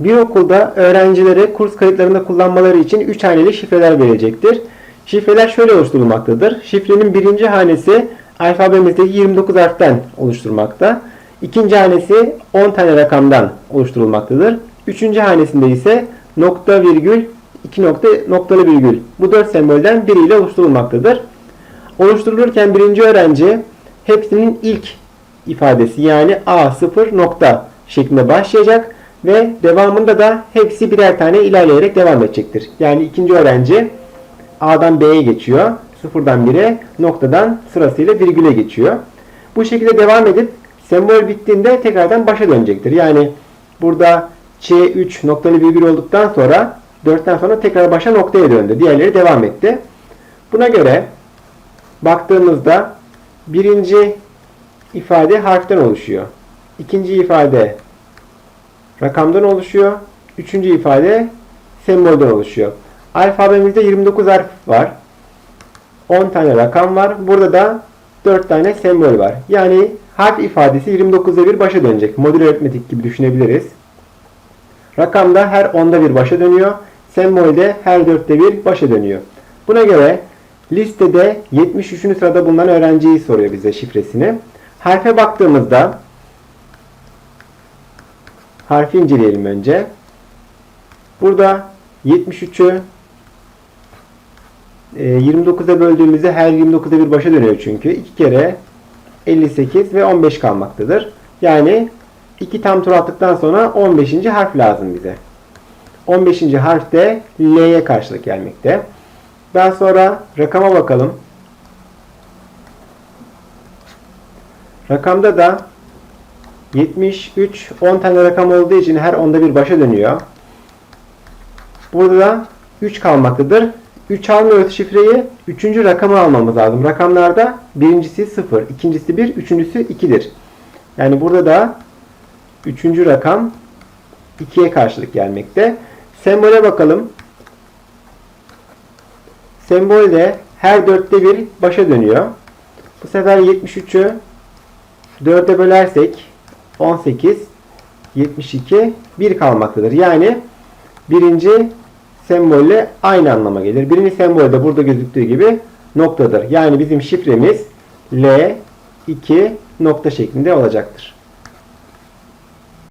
Bir okulda öğrencilere kurs kayıtlarında kullanmaları için 3 haneli şifreler verecektir. Şifreler şöyle oluşturulmaktadır. Şifrenin birinci hanesi alfabemizdeki 29 harften oluşturmakta. İkinci hanesi 10 tane rakamdan oluşturulmaktadır. Üçüncü hanesinde ise nokta virgül, iki nokta, noktalı virgül. Bu dört sembolden biriyle oluşturulmaktadır. Oluşturulurken birinci öğrenci hepsinin ilk ifadesi yani A0 nokta şeklinde başlayacak ve devamında da hepsi birer tane ilerleyerek devam edecektir. Yani ikinci öğrenci A'dan B'ye geçiyor. Sıfırdan 1'e noktadan sırasıyla virgüle geçiyor. Bu şekilde devam edip sembol bittiğinde tekrardan başa dönecektir. Yani burada C3 noktalı virgül olduktan sonra 4'ten sonra tekrar başa noktaya döndü. Diğerleri devam etti. Buna göre baktığımızda birinci ifade harften oluşuyor. İkinci ifade rakamdan oluşuyor. Üçüncü ifade sembolden oluşuyor. Alfabemizde 29 harf var. 10 tane rakam var. Burada da 4 tane sembol var. Yani harf ifadesi 29'da bir başa dönecek. Modül aritmetik gibi düşünebiliriz. Rakamda her 10'da bir başa dönüyor. Sembolde her 4'te bir başa dönüyor. Buna göre listede 73. sırada bulunan öğrenciyi soruyor bize şifresini. Harfe baktığımızda harfi inceleyelim önce. Burada 73'ü 29'a böldüğümüzde her 29'da bir başa dönüyor çünkü. 2 kere 58 ve 15 kalmaktadır. Yani 2 tam tur attıktan sonra 15. harf lazım bize. 15. harf de L'ye karşılık gelmekte. Daha sonra rakama bakalım. Rakamda da 73 10 tane rakam olduğu için her onda bir başa dönüyor. Burada da 3 kalmaktadır. 3 almıyoruz şifreyi. Üçüncü rakamı almamız lazım. Rakamlarda birincisi 0, ikincisi 1, üçüncüsü 2'dir. Yani burada da üçüncü rakam 2'ye karşılık gelmekte. Sembole bakalım. Sembol her dörtte bir başa dönüyor. Bu sefer 73'ü 4'e bölersek 18, 72, 1 kalmaktadır. Yani birinci sembolle aynı anlama gelir. Birinci sembol de burada gözüktüğü gibi noktadır. Yani bizim şifremiz L2 nokta şeklinde olacaktır.